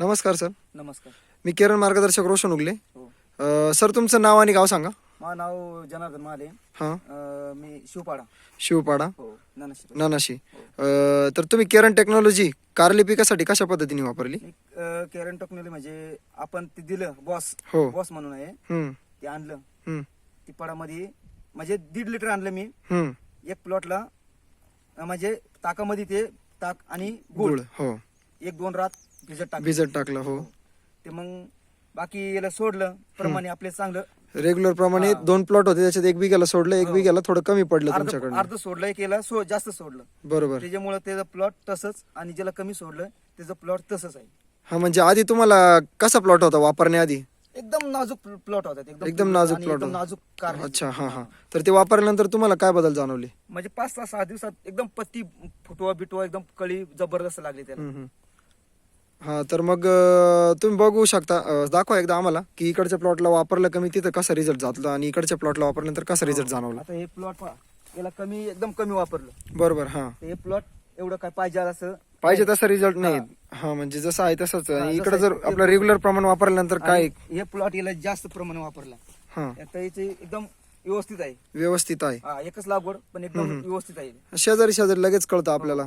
नमस्कार सर. नमस्कार. मी किरण मार्गदर्शक रोशन उगले. हो. अ, सर तुमचं नाव आणि गाव सांगा. माझं नाव जनार्दन माले. हां. अं, मी शिवपाडा. शिवपाडा. हो नानाशी. नानाशी. अ, तर तुम्ही केरन टेक्नॉलॉजी कारली पिकासाठी कशा पद्धतीने वापरली? मी अं, केरन टेक्नॉलॉजी म्हणजे आपण ते दिलं बॉस. हो. बॉस म्हणून आहे. हम्म, ते आणलं. हम्म, ती पडामध्ये म्हणजे दीड लिटर आणलं मी. हम्म. एक प्लॉटला अं, म्हणजे ताकामध्ये ते ताक आणि गुळ. गुळ. हो. एक दोन रात भिजत टाक भिजत टाकलं हो. ते मग बाकी याला सोडलं प्रमाणे आपले चांगलं. रेग्युलर प्रमाणे दोन प्लॉट होते त्याच्यात एक बिघाला सोडलं एक बिघाला थोडं कमी पडलं अर्ध तुमच्याकडनं. अर्ध सोडलं एक याला सो जास्त सोडलं. बरोबर. त्याच्यामुळे त्याचं प्लॉट तसंच आणि ज्याला कमी सोडलं त्याचं प्लॉट तसंच आहे. हा म्हणजे आधी तुम्हाला कसा प्लॉट होता वापरण्याआधी एकदम नाजूक प्लॉट होता ते, एकदम नाजूक आणि plot एकदम होता. नाजूक कार अच्छा हा हा. तर ते वापरल्यानंतर तुम्हाला काय बदल जाणवले? म्हणजे पाच सहा सहा दिवसात एकदम पत्ती फुटवा बिटवा एकदम कळी जबरदस्त लागली त्याला. हम्म, हम्म. हा तर मग अं, तुम्ही बघू शकता. अं, दाखवा एकदा आम्हाला की इकडच्या प्लॉटला वापरलं कमी तिथं कसा रिझल्ट जातला आणि इकडच्या प्लॉटला वापरल्यानंतर कसा रिझल्ट जाणवला? आता हे प्लॉट पहा. याला कमी एकदम कमी वापरलं. बरोबर हा. तर हे प्लॉट एवढं काय पाहिजे असं? पाहिजे तसा रिझल्ट नाही. हा. म्हणजे जसं आहे तसंच. आणि इकडे जर. आपलं रेग्युलर प्रमाण वापरल्यानंतर काय? आणि हे प्लॉट याला जास्त प्रमाणे वापरला. हा. आता याचे एकदम व्यवस्थित आहे. व्यवस्थित आहे. हा एकच लागवड पण एकदम व्यवस्थित आहे. शेजारी शेजारी लगेच कळतं आपल्याला.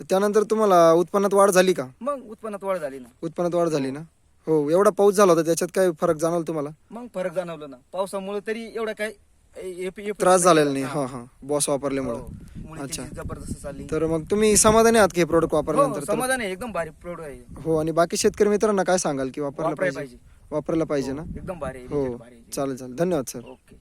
त्यानंतर तुम्हाला उत्पन्नात वाढ झाली का? मग उत्पन्नात वाढ झाली ना. उत्पन्नात वाढ झाली ना? हो एवढा पाऊस झाला होता त्याच्यात काय फरक जाणवला तुम्हाला? मग फरक जाणवलं ना. पावसामुळे तरी एवढा काय ए- ए- ए- त्रास झालेला नाही. हा हा. बॉस वापरल्यामुळे. हो. मुळे अच्छा. त्याची जबरदस्त चालली. तर मग तुम्ही समाधानी आहात की हे प्रोडक्ट हो, वापरल्यानंतर तर? समाधान आहे. एकदम भारी प्रोडक्ट आहे. हो आणि बाकी शेतकरी मित्रांना काय सांगाल की वापरलं वापरायला पाहिजे? पाहिजे. वापरलं पाहिजे ना? एकदम भारी आहे, हो एकदम भारी आहे. चालेल चालेल. धन्यवाद सर ओके.